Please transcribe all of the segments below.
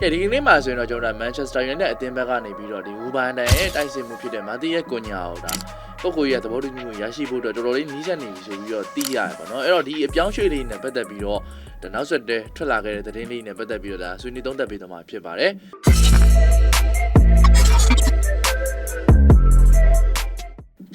ကဲဒီကနေ့မှာဆိုရင်တော့ကျွန်တော်တို့ Manchester United အသင်းဘက်ကနေပြီးတော့ဒီဝူဘန်တန်ရဲ့တိုက်စစ်မှုဖြစ်တဲ့မာတီရဲ့ကွန်ညာကိုဒါပုဂ္ဂိုလ်ရဲ့သဘောတူညီမှုရရှိဖို့အတွက်တော်တော်လေးနီးစပ်နေပြီဆိုပြီးတော့သိရတယ်ပေါ့နော်အဲ့တော့ဒီအပြောင်းရွှေ့လေးနဲ့ပတ်သက်ပြီးတော့ဒါနောက်ဆက်တွဲထွက်လာခဲ့တဲ့သတင်းလေးနဲ့ပတ်သက်ပြီးတော့ဒါဆွေးနွေးသုံးသပ်ပေးသွားမှာဖြစ်ပါတယ်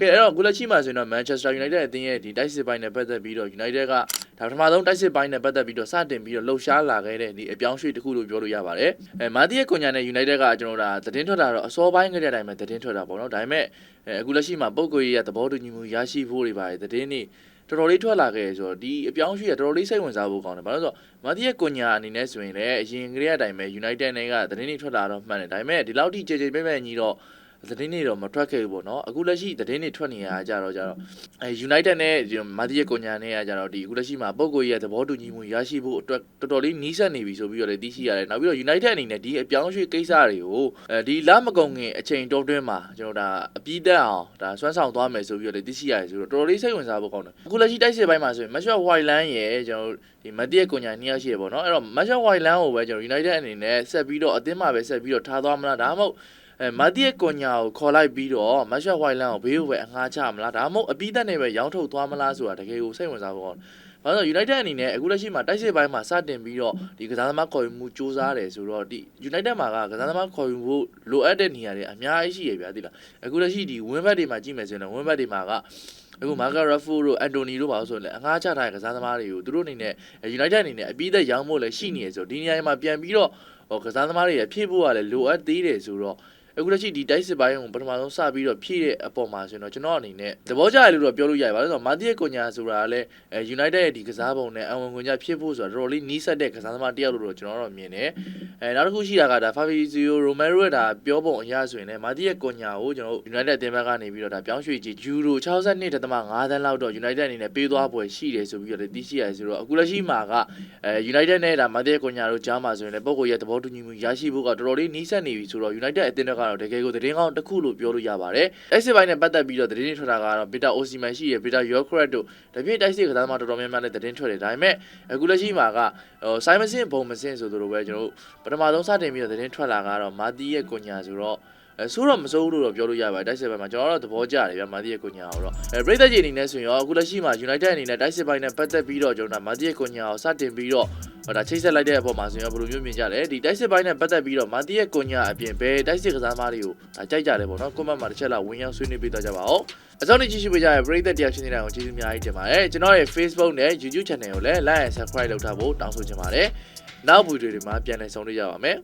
ကဲအဲ့တော့ဂူလက်ချီမှာဆိုရင်တော့ Manchester United အသင်းရဲ့ဒီတိုက်စစ်ပိုင်းနဲ့ပတ်သက်ပြီးတော့ United ကဒါပထမဆုံးတိုက်စစ်ပိုင်းနဲ့ပတ်သက်ပြီးတော့စတင်ပြီးတော့လှုပ်ရှားလာခဲ့တဲ့ဒီအပြောင်းရွှေ့တစ်ခုလို့ပြောလို့ရပါတယ်။အဲမာတီရဲ့ကွန်ညာနဲ့ United ကကျွန်တော်တို့ဒါသတင်းထွက်တာတော့အစောပိုင်းကတည်းကအတိုင်းပဲသတင်းထွက်တာပေါ့နော်။ဒါပေမဲ့အဲအခုလက်ရှိမှာပုံကိုကြီးရဲ့သဘောတူညီမှုရရှိဖို့တွေပါတယ်သတင်းတွေတော်တော်လေးထွက်လာခဲ့ဆိုတော့ဒီအပြောင်းရွှေ့ကတော်တော်လေးစိတ်ဝင်စားဖို့ကောင်းတယ်။ဘာလို့လဲဆိုတော့မာတီရဲ့ကွန်ညာအနေနဲ့ဆိုရင်လည်းအရင်ကတည်းကအတိုင်းပဲ United နဲ့ကသတင်းတွေထွက်လာတော့မှန်တယ်။ဒါပေမဲ့ဒီလောက်ထိကြည်ကြည်ပဲပဲညီတော့ သတင်းတွေတော့မထွက်ခဲ့ဘူးပေါ့နော်အခုလက်ရှိသတင်းတွေထွက်နေရတာကြတော့ကြတော့အဲ United နဲ့မာတီရဲ့ကွန်ညာနဲ့ကကြတော့ဒီအခုလက်ရှိမှာပုံကိုကြီးရဲ့သဘောတူညီမှုရရှိဖို့အတွက်တော်တော်လေးနီးစပ်နေပြီဆိုပြီးတော့လည်းသိရှိရတယ်နောက်ပြီးတော့ United အနေနဲ့ဒီအပြောင်းရွှေ့ကိစ္စတွေကိုအဲဒီလမကုံခင်အချိန်တိုးတွင်းမှာကျွန်တော်ဒါအပြီးတက်အောင်ဒါစွမ်းဆောင်သွားမယ်ဆိုပြီးတော့လည်းသိရှိရတယ်ဆိုတော့တော်တော်လေးစိတ်ဝင်စားဖို့ကောင်းတယ်အခုလက်ရှိတိုက်စစ်ပိုင်းမှာဆိုရင် Matthew Whiteland ရဲ့ကျွန်တော်ဒီမတီရဲ့ကွန်ညာနှစ်ယောက်ရှိရပေါ့နော်အဲ့တော့ Matthew Whiteland ကိုပဲကျွန်တော် United အနေနဲ့ဆက်ပြီးတော့အသင်းမှာပဲဆက်ပြီးတော့ထားသွားမလားဒါမှမဟုတ် အဲမာတီရဲ့ကွန်ညာကိုခေါ်လိုက်ပြီးတော့မတ်ရှော့ဝိုင်လန်ကိုဘေးကိုပဲအငှားချမလားဒါမှမဟုတ်အပြီးသက်နေပဲရောင်းထုတ်သွားမလားဆိုတာတကယ်ကိုစိတ်ဝင်စားဖို့ကောင်းတယ်ဘာလို့လဲ United အနေနဲ့အခုလက်ရှိမှာတိုက်စစ်ပိုင်းမှာစတင်ပြီးတော့ဒီကစားသမားခေါ်ယူမှုစူးစမ်းတယ်ဆိုတော့ဒီ United မှာကကစားသမားခေါ်ယူဖို့လိုအပ်တဲ့နေရာတွေအများကြီးရှိရဗျာသိလားအခုလက်ရှိဒီ win back တွေမှာကြည့်မယ်ဆိုရင် win back တွေမှာကအခုမာကာရာဖူတို့အန်တိုနီတို့ပါလို့ဆိုရင်လည်းအငှားချထားတဲ့ကစားသမားတွေကိုသူတို့အနေနဲ့ United အနေနဲ့အပြီးသက်ရောင်းဖို့လည်းရှိနေရဆိုဒီနေရာမှာပြန်ပြီးတော့ဟိုကစားသမားတွေရဖြည့်ဖို့ကလည်းလိုအပ်သေးတယ်ဆိုတော့ အခုလက်ရှိဒီတိုက်စစ်ပိုင်းကိုပထမဆုံးစပြီးတော့ဖြည့်တဲ့အပေါ်မှာဆိုရင်တော့ကျွန်တော်အနေနဲ့သဘောကျတယ်လို့တော့ပြောလို့ရတယ်ဘာလို့လဲဆိုတော့မာတီရဲ့ကွန်ညာဆိုတာကလည်းအဲ United ရဲ့ဒီကစားပုံနဲ့အဝင်ကွန်ညာဖြည့်ဖို့ဆိုတာတော်တော်လေးနီးစပ်တဲ့ကစားသမားတစ်ယောက်လို့တော့ကျွန်တော်တော့မြင်တယ်အဲနောက်တစ်ခုရှိတာကဒါ Fabrizio Romero ရဲ့ဒါပြောပုံအရဆိုရင်လည်းမာတီရဲ့ကွန်ညာကိုကျွန်တော်တို့ United အသင်းဘက်ကနေပြီးတော့ဒါပြောင်းရွှေ့ကြည့် Euro 62.5သန်းလောက်တော့ United အနေနဲ့ပေးသွားပွဲရှိတယ်ဆိုပြီးတော့လည်းသိရှိရတယ်ဆိုတော့အခုလက်ရှိမှာကအဲ United နဲ့ဒါမာတီရဲ့ကွန်ညာတို့ကြားမှာဆိုရင်လည်းပုံကိုရဲ့သဘောတူညီမှုရရှိဖို့ကတော်တော်လေးနီးစပ်နေပြီဆိုတော့ United အသင်းတွေကတော့တကယ်ကိုသတင်းကောင်းတစ်ခုလို့ပြောလို့ရပါတယ်။တိုက်စစ်ပိုင်းနဲ့ပတ်သက်ပြီးတော့သတင်းတွေထွက်တာကတော့ Beta Osimhen ရှိရယ် Beta Yokret တို့တပြည့်တိုက်စစ်ကစားသမားတော်တော်များများနဲ့သတင်းထွက်တယ်ဒါပေမဲ့အခုလက်ရှိမှာကဟိုဆိုင်မစင်ဘုံမစင်ဆိုသလိုပဲကျွန်တော်တို့ပထမဆုံးစတင်ပြီးတော့သတင်းထွက်လာကတော့မာတီရဲ့ကွန်ညာဆိုတော့ အဲဆိုတော့မစိုးဘူးလို့တော့ပြောလို့ရပါတယ်တိုက်စစ်ပိုင်းမှာကျွန်တော်တို့သဘောကျတယ်ဗျမာတီရဲ့ကွန်ညာကိုတော့အဲပရိသတ်ကြီးအနေနဲ့ဆိုရင်ရောအခုလက်ရှိမှာ United အနေနဲ့တိုက်စစ်ပိုင်းနဲ့ပတ်သက်ပြီးတော့ကျွန်တော်တို့မာတီရဲ့ကွန်ညာကိုစတင်ပြီးတော့ဟောဒါချိတ်ဆက်လိုက်တဲ့အပေါ်မှာဆိုရင်ဘယ်လိုမျိုးမြင်ကြလဲဒီတိုက်စစ်ပိုင်းနဲ့ပတ်သက်ပြီးတော့မာတီရဲ့ကွန်ညာအပြင်ဘယ်တိုက်စစ်ကစားသမားတွေကိုဒါကြိုက်ကြတယ်ပေါ့နော်ကွန်မန့်မှာတစ်ချက်လောက်ဝင်ရောက်ဆွေးနွေးပေးတော့ကြပါဦးအစောနေ့ကြည့်ရှုပေးကြတဲ့ပရိသတ်တရားရှင်တွေကိုကျေးဇူးအများကြီးတင်ပါတယ်ကျွန်တော်ရဲ့ Facebook နဲ့ YouTube Channel ကိုလည်း Like and Subscribe လုပ်ထားဖို့တောင်းဆိုချင်ပါတယ်နောက်ဗီဒီယိုတွေမှာပြန်လည်ဆုံတွေ့ကြပါမယ်